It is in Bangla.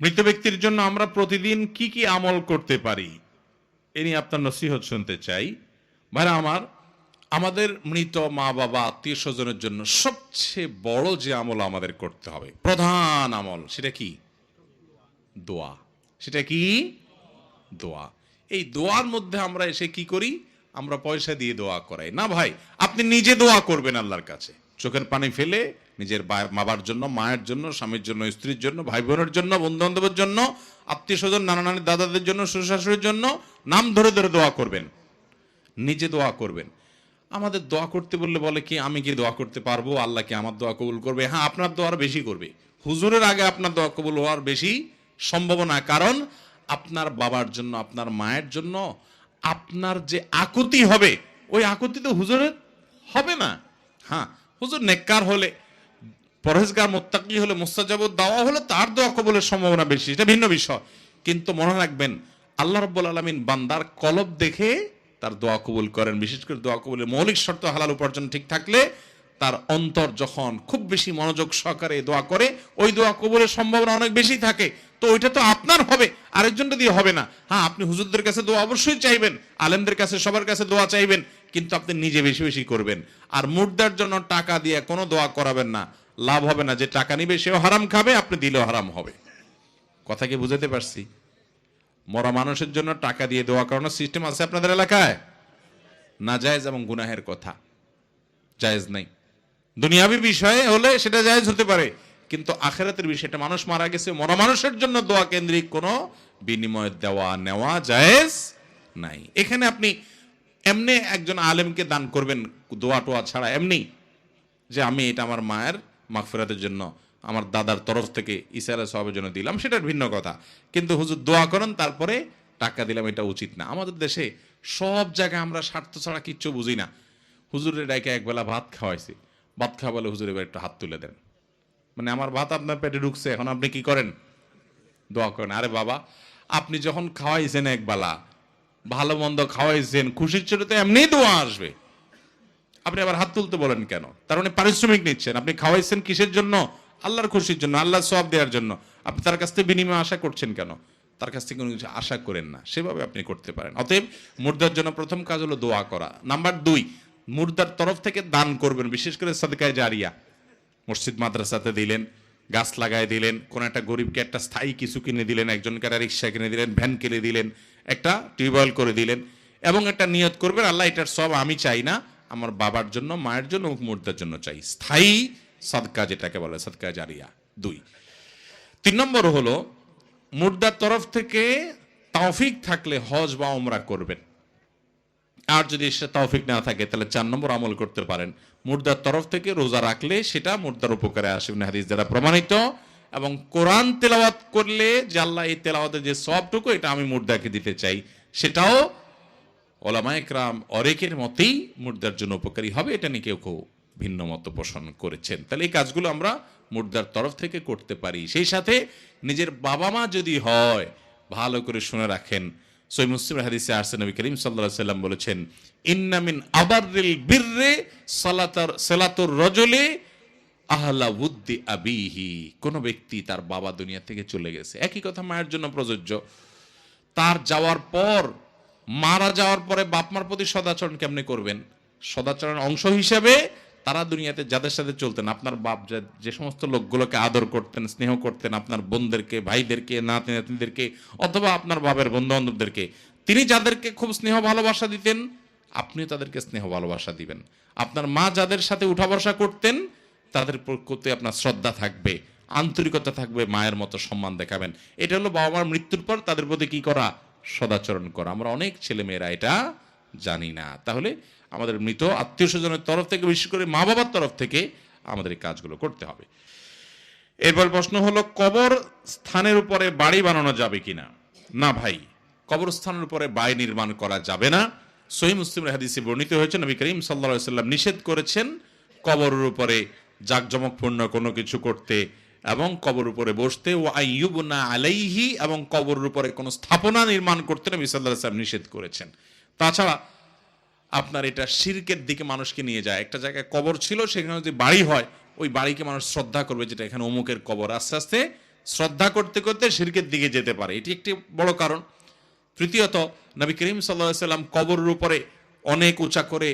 মৃত ব্যক্তির জন্য আমরা প্রতিদিন কি কি আমল করতে পারি? এ নিয়ে আপনার নসিহত শুনতে চাই। ভাই আমার, আমাদের মৃত মা বাবা আত্মীয় স্বজনের জন্য সবচেয়ে বড় যে আমল আমাদের করতে হবে, প্রধান আমল, সেটা কি? দোয়া। সেটা কি? দোয়া। এই দোয়ার মধ্যে আমরা এসে কি করি? আমরা পয়সা দিয়ে দোয়া করাই। না ভাই, আপনি নিজে দোয়া করবেন আল্লাহর কাছে। চোখের পানি ফেলে নিজের বাবার জন্য, মায়ের জন্য, স্বামীর জন্য, স্ত্রীর জন্য ভাই বোনের জন্য বন্ধু বান্ধবের জন্য আত্মীয় স্বজন নানা নানি দাদাদের জন্য শ্বশুর জন্য নাম ধরে ধরে দোয়া করবেন। নিজে দোয়া করবেন। আমাদের দোয়া করতে বললে বলে কি, আমি কি দোয়া করতে পারব? আল্লাহ কি আমার দোয়া কবুল করবে? হ্যাঁ আপনার দোয়া বেশি করবে। হুজুরের আগে আপনার দোয়া কবুল হওয়ার বেশি সম্ভাবনা, কারণ আপনার বাবার জন্য, আপনার মায়ের জন্য আপনার যে আকুতি হবে, ওই আকুতি তো হুজুরের হবে না। হ্যাঁ হুজুর নেককার হলে পরহেজগার মোত্তাকি হলে মোস্তাজাবুদ দাওয়া হলে তার দোয়া কবুলের সম্ভাবনা বেশি। এটা ভিন্ন বিষয়। কিন্তু মনে রাখবেন, আল্লাহ রব্বুল আলমিন বান্দার কলব দেখে তার দোয়া কবুল করেন। বিশেষ করে দোয়া কবুলের মৌলিক শর্ত হালাল উপার্জন ঠিক থাকলে তার অন্তর যখন খুব বেশি মনোযোগ সহকারে দোয়া করে, ওই দোয়া কবুলের সম্ভাবনা অনেক বেশি থাকে। তো ওইটা তো আপনার হবে, আরেকজনটা দিয়ে হবে না। হ্যাঁ আপনি হুজুরদের কাছে দোয়া অবশ্যই চাইবেন, আলেমদের কাছে, সবার কাছে দোয়া চাইবেন, কিন্তু আপনি নিজে বেশি বেশি করবেন। আর মুর্দার জন্য টাকা দিয়ে কোনো দোয়া করাবেন না। লাভ হবে না, যে টাকা নিবে সেও হারাম খাবে, আপনি দিলেও হারাম হবে। কথা কি বুঝাতে পারছি? মরা মানুষের জন্য টাকা দিয়ে দোয়া করানোর সিস্টেম আছে আপনাদের এলাকায়? না, জায়েজ এবং গুনাহের কথা। জায়েজ নাই। দুনিয়াবি বিষয়ে হলে সেটা জায়েজ হতে পারে, কিন্তু আখেরাতের বিষয়টা মানুষ মারা গেছে, মরা মানুষের জন্য দোয়া কেন্দ্রিক কোনো বিনিময় দেওয়া নেওয়া জায়েজ নাই। এখানে আপনি এমনি একজন আলেমকে দান করবেন দোয়া টোয়া ছাড়া এমনি, যে আমি এটা আমার মায়ের মাগফিরাতের জন্য আমার দাদার তরফ থেকে ইসারা সবের জন্য দিলাম, সেটার ভিন্ন কথা। কিন্তু হুজুর দোয়া করেন, তারপরে টাকা দিলাম, এটা উচিত না। আমাদের দেশে সব জায়গায় আমরা স্বার্থ ছাড়া কিচ্ছু বুঝি না। হুজুরের ডাইকে একবেলা ভাত খাওয়াইছি। ভাত খাওয়া বলে হুজুর এবার একটু হাত তুলে দেন। মানে আমার ভাত আপনার পেটে ঢুকছে, এখন আপনি কি করেন? দোয়া করেন। আরে বাবা, আপনি যখন খাওয়াইছেন একবেলা, ভালো মন্দ খাওয়াইছেন, খুশির ছোট তো এমনি দোয়া আসবে। আপনি আবার হাত তুলতে বলেন কেন? তার মানে পারিশ্রমিক নিচ্ছেন। আপনি খাওয়াইছেন কিসের জন্য? আল্লাহর খুশির জন্য আল্লাহ সব দেওয়ার জন্য। আপনি তার কাছ থেকে বিনিময় আশা করছেন কেন? তার কাছ থেকে কোনো কিছু আশা করেন না। সেভাবে আপনি করতে পারেন। অতএব মুর্দার জন্য প্রথম কাজ হলো দোয়া করা। নাম্বার দুই, মুর্দার তরফ থেকে দান করবেন, বিশেষ করে সাদকায় জারিয়া। মসজিদ, মাদ্রাসাতে দিলেন, গাছ লাগায় দিলেন, কোন একটা গরিবকে একটা স্থায়ী কিছু কিনে দিলেন, একজনকে একটা রিক্সা কিনে দিলেন, ভ্যান কিনে দিলেন, একটা টিউবওয়েল করে দিলেন, এবং একটা নিয়ত করবেন, আল্লাহ এটার সব আমি চাই না আমার বাবার জন্য, মায়ের জন্য মুর্দার জন্য চাই। স্থায়ী সদকা যেটাকে বলে, সদকা জারিয়া, দুই। তিন নম্বর হলো, মুর্দার তরফ থেকে তৌফিক থাকলে হজ বা ওমরা করবেন। আর যদি সে তৌফিক না থাকে, তাহলে চার নম্বর আমল করতে পারেন। মুর্দার তরফ থেকে রোজা রাখলে সেটা মুর্দার উপকারে আসবে হাদিস দ্বারা প্রমাণিত। এবং কোরআন তেলাওয়াত করলে যে আল্লাহ এই তেলাওয়াতের যে সবটুকু, এটা আমি মুর্দাকে দিতে চাই। সেটাও ওলামা একরাম অনেকের মতেই মুর্দার জন্য উপকারী হবে, এটা নিয়ে কেউ কেউ ভিন্ন মত পোষণ করেছেন। তাহলে এই কাজগুলো আমরা মুর্দার তরফ থেকে করতে পারি। সেই সাথে নিজের বাবা মা যদি হয়, ভালো করে শুনে রাখেন। সই মুসলিম হাদিসে আসছে, নবী করিম সাল্লাহ সাল্লাম বলেছেন ইন্নামিন আবারিল বীররে সালাতার, সালাতুর রজলে আহলা উদ্দি আবিহি। কোন ব্যক্তি তার বাবা দুনিয়া থেকে চলে গেছে। একই কথা মায়ের জন্য প্রযোজ্য। তার যাওয়ার পর মারা যাওয়ার পরে বাপ মার প্রতি সদাচরণ কেমনে করবেন? সদাচরণ অংশ হিসেবে তারা দুনিয়াতে যাদের সাথে চলতেন, আপনার বাপ যে- সমস্ত লোকগুলোকে আদর করতেন, স্নেহ করতেন, আপনার বোনদেরকে, ভাইদেরকে, নাতি নাতনিদেরকে, অথবা আপনার বাপের বন্ধু বান্ধবদেরকে তিনি যাদেরকে খুব স্নেহ ভালোবাসা দিতেন, আপনিও তাদেরকে স্নেহ ভালোবাসা দিবেন। আপনার মা যাদের সাথে উঠা বসা করতেন, তাদের প্রতি আপনার শ্রদ্ধা থাকবে, আন্তরিকতা থাকবে, মায়ের মতো সম্মান দেখাবেন। এটা হলো বাবা মার মৃত্যুর পর তাদের প্রতি কি করা? সদাচরণ করা। আমরা অনেক ছেলে মেয়েরা এটা জানি না। তাহলে আমাদের মৃত আত্মীয় স্বজনের তরফ থেকে, বিশেষ করে মা বাবার তরফ থেকে আমাদের এই কাজগুলো করতে হবে। এরপর প্রশ্ন হলো, কবর স্থানের উপরে বাড়ি বানানো যাবে কিনা? না ভাই কবরস্থানের উপরে বাড়ি নির্মাণ করা যাবে না। সহি মুসলিম হাদিসে বর্ণিত হয়েছে, নবী করিম সাল্লা সাল্লাম নিষেধ করেছেন, কবরের উপরে জাকজমকপূর্ণ কোনো কিছু করতে এবং কবর উপরে বসতে ও আইয়ুবনা আলাইহি এবং কবরের উপরে কোনো স্থাপনা নির্মাণ করতে নবী সাল্লাহ সাল্লাম নিষেধ করেছেন। তাছাড়া আপনার এটা শিরকের দিকে মানুষকে নিয়ে যায়। একটা জায়গায় কবর ছিল, সেখানে যদি বাড়ি হয়, ওই বাড়িকে মানুষ শ্রদ্ধা করবে, যেটা এখানে অমুকের কবর। আস্তে আস্তে শ্রদ্ধা করতে করতে শিরকের দিকে যেতে পারে। এটি একটি বড় কারণ। তৃতীয়ত, নবী করিম সাল্লাহ সাল্লাম কবরের উপরে অনেক উঁচা করে